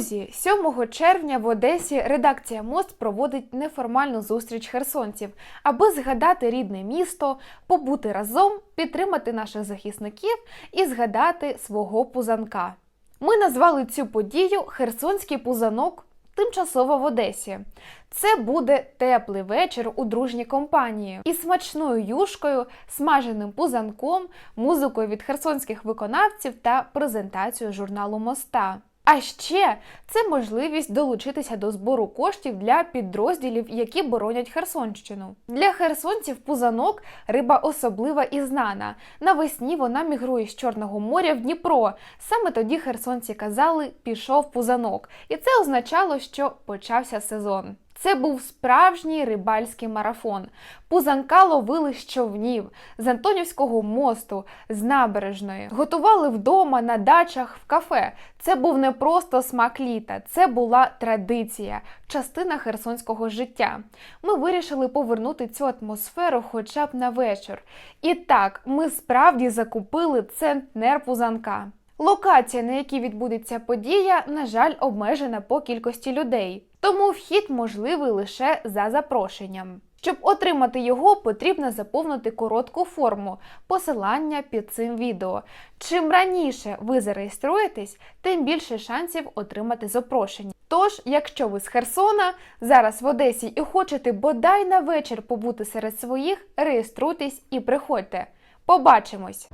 Друзі, 7 червня в Одесі редакція Мост проводить неформальну зустріч херсонців, аби згадати рідне місто, побути разом, підтримати наших захисників і згадати свого пузанка. Ми назвали цю подію Херсонський пузанок тимчасово в Одесі. Це буде теплий вечір у дружній компанії із смачною юшкою, смаженим пузанком, музикою від херсонських виконавців та презентацією журналу Моста. А ще це можливість долучитися до збору коштів для підрозділів, які боронять Херсонщину. Для херсонців пузанок риба особлива і знана. Навесні вона мігрує з Чорного моря в Дніпро. Саме тоді херсонці казали пішов пузанок, і це означало, що почався сезон. Це був справжній рибальський марафон. Пузанка ловили з човнів, з Антонівського мосту, з набережної. Готували вдома, на дачах, в кафе. Це був не просто смак літа, це була традиція, частина херсонського життя. Ми вирішили повернути цю атмосферу хоча б на вечір. І так, ми справді закупили центнер пузанка. Локація, на якій відбудеться подія, на жаль, обмежена по кількості людей, тому вхід можливий лише за запрошенням. Щоб отримати його, потрібно заповнити коротку форму, посилання під цим відео. Чим раніше ви зареєструєтесь, тим більше шансів отримати запрошення. Тож, якщо ви з Херсона, зараз в Одесі і хочете бодай на вечір побути серед своїх, реєструйтесь і приходьте. Побачимось!